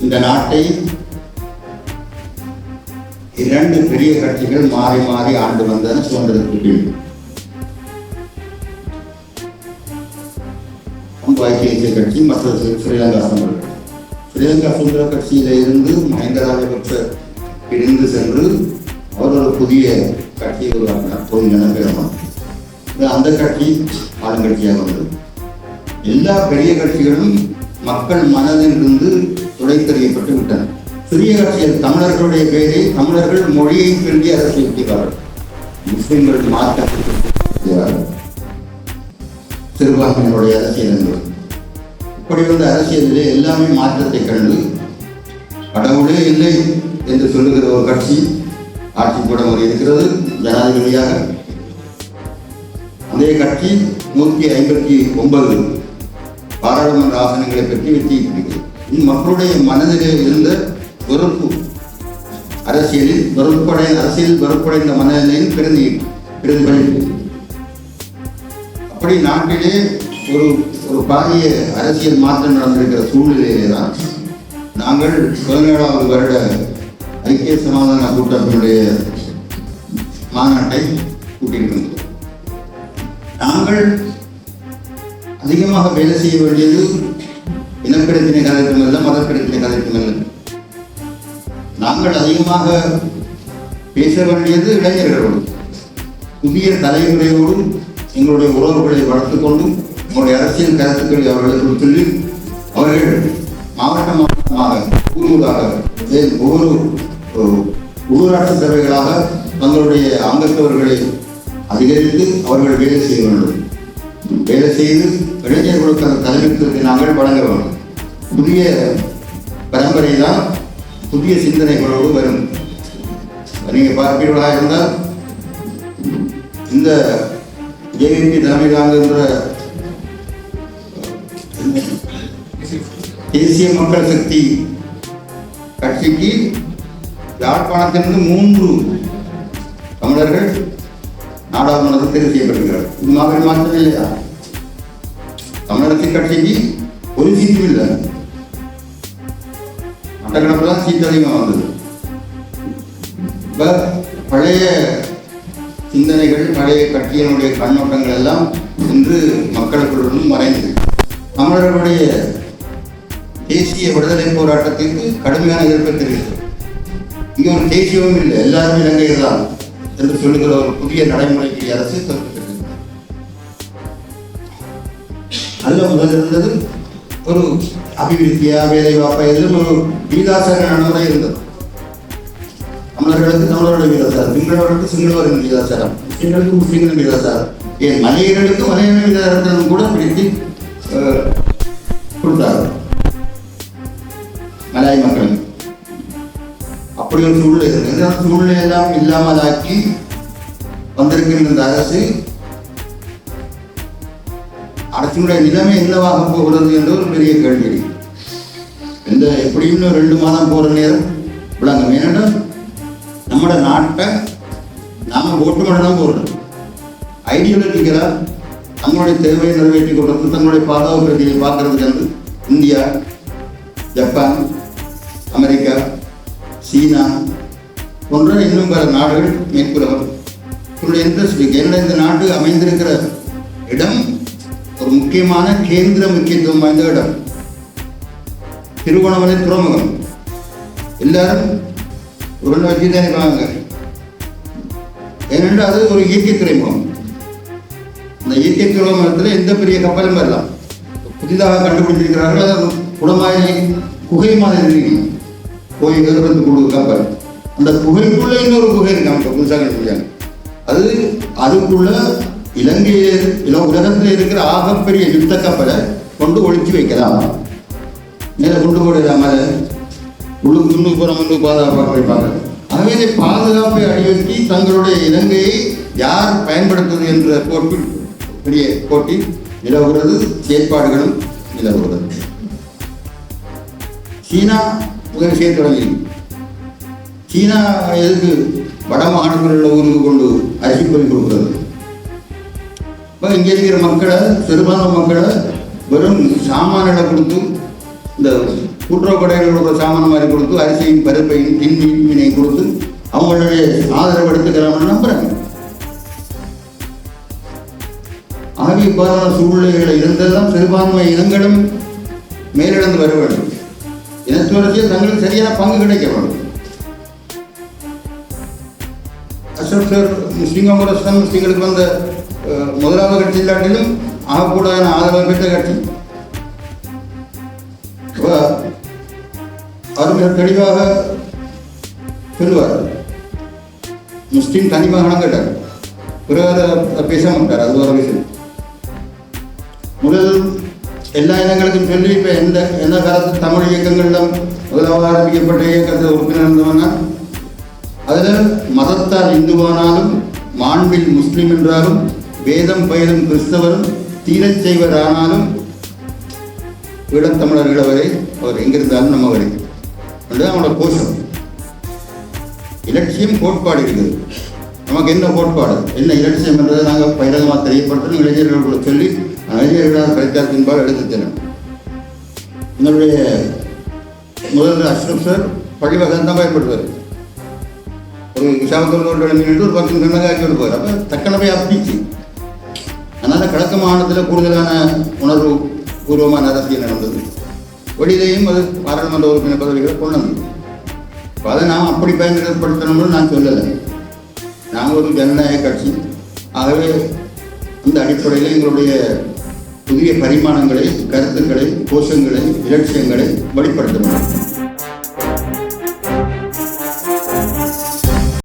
இந்த நாட்டை இரண்டு பெரிய கட்சிகள் மாறி மாறி ஆண்டு வந்தன சுதந்திரத்துக்கு பின். ஒன்று ஐக்கிய கட்சி மற்றது ஸ்ரீலங்கா சுந்தர ஸ்ரீலங்கா சுந்தர கட்சியில இருந்து மஹிந்த ராஜபக்ச பிரிந்து சென்று அவர் ஒரு புதிய கட்சியை உருவாக்கினார் பொதுஜன பெருமாள் அந்த கட்சி ஆளுங்கட்சியாக வந்தது. எல்லா பெரிய கட்சிகளும் மக்கள் மனதிலிருந்து துடைத்தறியப்பட்டு விட்டன சிறிய அரசியல் தமிழர்களுடைய பெயரை தமிழர்கள் மொழியை திரும்பி அரசியல் செய்வார்கள். முஸ்லிம்கள் மாற்றப்பட்டு சிறுபான்மையினுடைய அரசியல் என்பது. இப்படி வந்த அரசியலிலே எல்லாமே மாற்றத்தை கண்டு கடவுளே இல்லை என்று சொல்லுகிற ஒரு கட்சி ஆட்சி கூடம் இருக்கிறது ஜனாதிபதியாக. அதே கட்சி நூற்றி ஐம்பத்தி ஒன்பது பாராளுமன்ற ஆசனங்களை பெற்று வெற்றி இருக்கிறது மக்களுடைய மனதிலே இருந்த வெறுப்பு அரசியலில் வெறுப்படை அரசியல் வெறுப்படைந்த மனநிலையில் பிறந்து பிரதிபலிப்பு அப்படி நாட்டிலே ஒரு ஒரு பாரிய அரசியல் மாற்றம் நடந்திருக்கிற சூழ்நிலையிலே தான் நாங்கள் பதினேழாவது வருட ஐக்கிய சமாதான கூட்டத்தினுடைய மாநாட்டை கூட்டியிருக்கின்றோம். நாங்கள் அதிகமாக வேலை செய்ய வேண்டியது இனப்பிரச்சனை கதைக்கும் அல்ல மதப்பிரச்சனை கதைக்கும் அல்ல. நாங்கள் அதிகமாக பேச வேண்டியது இளைஞர்களோடு புதிய தலைமுறையோடும் எங்களுடைய உறவுகளை வளர்த்துக் கொண்டும் எங்களுடைய அரசியல் கருத்துக்களை அவர்களுக்கு சொல்லி அவர்கள் மாவட்ட மாவட்டமாக கூறுவதாக ஒவ்வொரு அஹ், உள்ளூராட்சி சபைகளாக தங்களுடைய அங்கத்தவர்களை அதிகரித்து அவர்கள் வேலை செய்ய வேண்டும். வேலை செய்து இளைஞர்களுக்கு அந்த தலைமைத்துவத்தை நாங்கள் வழங்க வேண்டும். புதிய பரம்பரை தான் புதிய சிந்தனைகளோடு வரும். நீங்கள் பார்ப்பீர்களாக இருந்தால் இந்த ஜேவிபி தலைமை தாங்குகின்ற தேசிய மக்கள் சக்தி கட்சிக்கு யாழ்ப்பாணத்திலிருந்து மூன்று தமிழர்கள் நாடாளுமன்றத்தில் தேர்வு செய்யப்படுகிறார். இது மாதிரி மாற்றம் இல்லையா? தமிழரசு கட்சிக்கு ஒரு சீட்டும் இல்லை. மட்டக்களப்பு தான் சீட் வந்தது. இப்ப பழைய சிந்தனைகள் பழைய கட்சியினுடைய கண்ணோட்டங்கள் எல்லாம் இன்று மக்களுக்குள்ளும் மறைந்தது. தமிழர்களுடைய தேசிய விடுதலை போராட்டத்திற்கு கடுமையான எதிர்ப்பை தெரிவித்தது. இங்கே ஒரு தேசியமும் இல்லை எல்லாரும் இலங்கையில் தான் என்று சொல்லுகிற ஒரு புதிய நடைமுறைக்கு அரசு கற்பித்தது நல்ல முதல் இருந்தது ஒரு அபிவிருத்தியா வேலை வாய்ப்பா எதிலும் ஒரு வீதாசார நடைமுறை இருந்தது தமிழர்களுக்கு தமிழரோட வீதாசாரம் சிங்களவர்களுக்கு சிங்களவரின் வீதாசாரம் முஸ்லிம்களுக்கு முஸ்லிம்களின் வீதாசாரம் ஏன் மலையர்களுக்கு மலையர்களின் வீதாசாரத்திலும் கூட பிரித்து அஹ், கொடுத்தார்கள். மலாய் மக்களுக்கு அப்படி ஒரு சூழ்நிலை இருக்கு இந்த சூழ்நிலை எல்லாம் இல்லாமலாக்கி வந்திருக்கின்ற இந்த அரசு அரசினுடைய நிலைமை என்னவாக போகிறது என்ற ஒரு பெரிய கேள்வி. இந்த எப்படியும் இன்னும் ரெண்டு மாதம் போகிற நேரம்? விளங்கும் ஏனென்றால் நம்மட நாட்டை நாம் ஓட்டு மட்டும் தான் போடுறோம் ஐடியாலஜிக்கலா தங்களுடைய தேவையை நிறைவேற்றி கொள்வது தங்களுடைய பாதுகாப்பு ரீதியை பார்க்கறதுக்கு வந்து இந்தியா ஜப்பான் அமெரிக்கா சீனா போன்ற இன்னும் பல நாடுகள் மேற்குறவர் இவருடைய இன்ட்ரெஸ்ட் இருக்கு. இந்த நாடு அமைந்திருக்கிற இடம் ஒரு முக்கியமான கேந்திர முக்கியத்துவம் வாய்ந்த இடம். திருகோணமலை துறைமுகம். எல்லாரும் ஒரு ஒன்று வச்சு தான் இருக்காங்க. ஏனென்றால் அது ஒரு இயற்கை துறைமுகம். அந்த இயற்கை துறைமுகத்தில் எந்த பெரிய கப்பலும் வரலாம். புதிதாக கண்டுபிடிச்சிருக்கிறார்கள் அது குகை மாதிரி போய் கோயில் இருந்து கொடு கப்பல். அந்த குகைக்குள்ள இன்னொரு குகை இருக்காங்க புதுசாக கண்டுபிடிச்சாங்க. அது அதுக்குள்ள இலங்கையில் இல்லை உலகத்தில் இருக்கிற ஆகப்பெரிய யுத்த கப்பலை கொண்டு ஒழிச்சு வைக்கலாம். மேலே கொண்டு போடலாம் மேலே உள்ளுக்கு முன்னுக்கு போகிற முன்னுக்கு பாதுகாப்பாக வைப்பாங்க ஆகவே பாதுகாப்பை அடிவெட்டி தங்களுடைய இலங்கையை யார் பயன்படுத்துவது என்ற போட்டி பெரிய போட்டி நிலவுகிறது செயற்பாடுகளும் நிலவுகிறது. சீனா உதவி செய்ய தொடங்கி சீனா எதுக்கு வட மாகாணங்களில் உள்ள ஊருக்கு கொண்டு அரிசி பொறி கொடுக்குறது? இப்போ இங்கே இருக்கிற மக்களை சிறுபான்மை மக்களை வெறும் சாமான்களை கொடுத்து இந்த கூட்டுறவு கடைகளில் சாமான மாதிரி கொடுத்து அரிசியும் பருப்பையும் திண்மையும் மீனையும் கொடுத்து அவங்களுடைய ஆதரவு எடுத்துக்கலாம்னு நம்புறாங்க ஆகிய இவ்வாறான சூழ்நிலைகள் இருந்தெல்லாம் சிறுபான்மை இனங்களும் மேலிடந்து வர வேண்டும். இனத்துவரசியில் தங்களுக்கு சரியான பங்கு கிடைக்க வேண்டும். அசோக் சார் முஸ்லீம் காங்கிரஸ் முஸ்லீம்களுக்கு வந்த முதலாவது கட்சி இல்லாட்டிலும் ஆகக்கூடாத ஆதரவு பெற்ற கட்சி. மிக தெளிவாக சொல்லுவார் முஸ்லீம் தனிமகனம் கேட்டார். பிறகு பேச மாட்டார் அது ஒரு விஷயம். முதல் எல்லா இனங்களுக்கும் சொல்லி இப்போ எந்த எந்த காலத்து தமிழ் இயக்கங்களிலும் முதலாக ஆரம்பிக்கப்பட்ட இயக்கத்தை உறுப்பினர் இருந்தவன்னா அதில் மதத்தால் இந்துவானாலும் மாண்பில் முஸ்லீம் என்றாலும் வேதம் பயிலும் கிறிஸ்தவரும் தீரச் செய்வரானாலும் ஈழத்தமிழர்கள் வரை அவர் எங்கிருந்தாலும் நம்ம வரை. அதுதான் அவனோட கோஷம். இலட்சியம் கோட்பாடு இருக்குது நமக்கு என்ன கோட்பாடு? என்ன இலட்சியம் என்றதை நாங்கள் பயிரகமாக தெரியப்படுத்தணும். இளைஞர்களுக்கு சொல்லி இளைஞர்களால் பிரச்சாரத்தின்பால் எடுத்து செல்லும். எங்களுடைய முதல்வர் அஷ்ரப் சார் பள்ளிவாசல் தான் பயன்படுவார் ஒரு விசாகத்தோடு ஒரு பத்து கண்ணகாக்கி கொடுப்பார் அப்போ தக்கனவை அப்பிச்சு அதனால் கிழக்கு மாநிலத்தில் கூடுதலான உணர்வு பூர்வமான அரசியல் நடந்தது. வெளியிலேயும் அது பாராளுமன்ற உறுப்பினர் பதவிகளை கொண்டு வந்தது இப்போ அதை நாம் அப்படி பயன்படுத்தணும்னு நான் சொல்லலை. நாங்கள் ஒரு ஜனநாயக கட்சி. ஆகவே அந்த அடிப்படையில் எங்களுடைய புதிய பரிமாணங்களை கருத்துக்களை கோஷங்களை இலட்சியங்களை வெளிப்படுத்த